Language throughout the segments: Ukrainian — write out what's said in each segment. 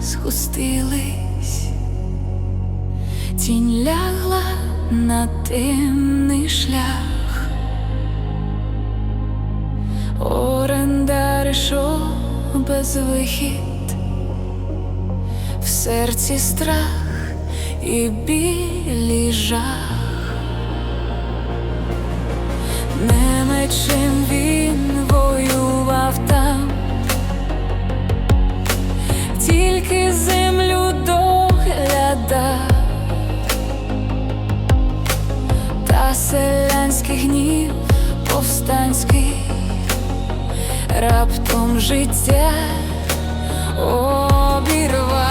згустились, тінь лягла на темний шлях, орендар ішов без вихід, в серці страх і білі жах. Не чим доглядав, та селянський гнів повстанський, раптом життя обірвав.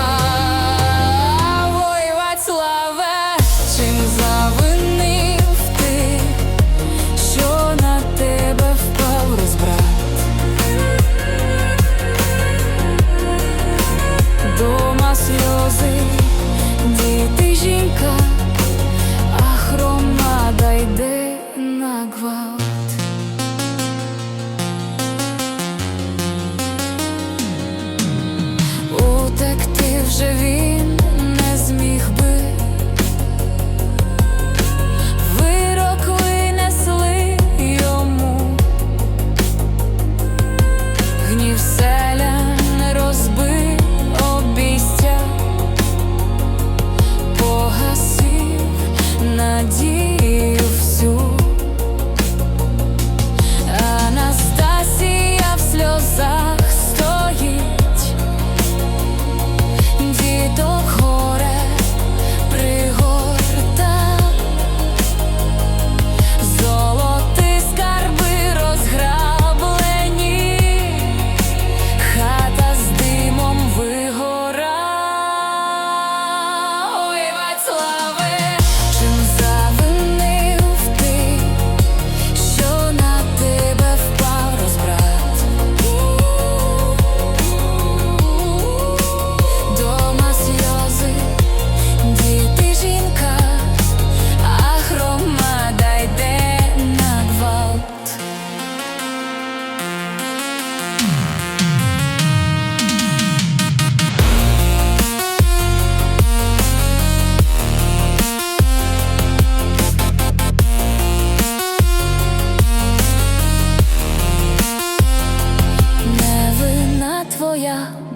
Ой, Вацлаве, чим завинив ти? що на тебе впав розбрат. Дома сльози,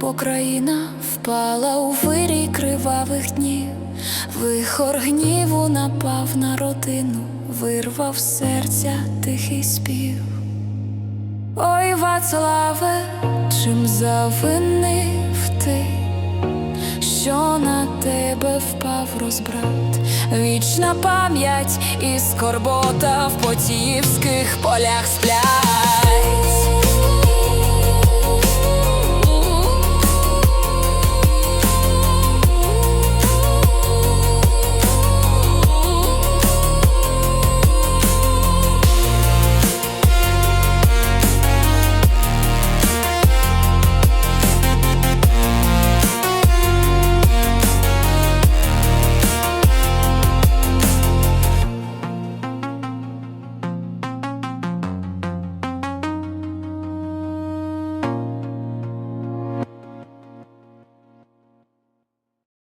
бо країна впала у вирій кривавих днів. Вихор гніву напав на родину, вирвав серця тихий спів. Ой, Вацлаве, чим завинив ти, що на тебе впав розбрат, вічна пам'ять і скорбота в потіївських полях сплять.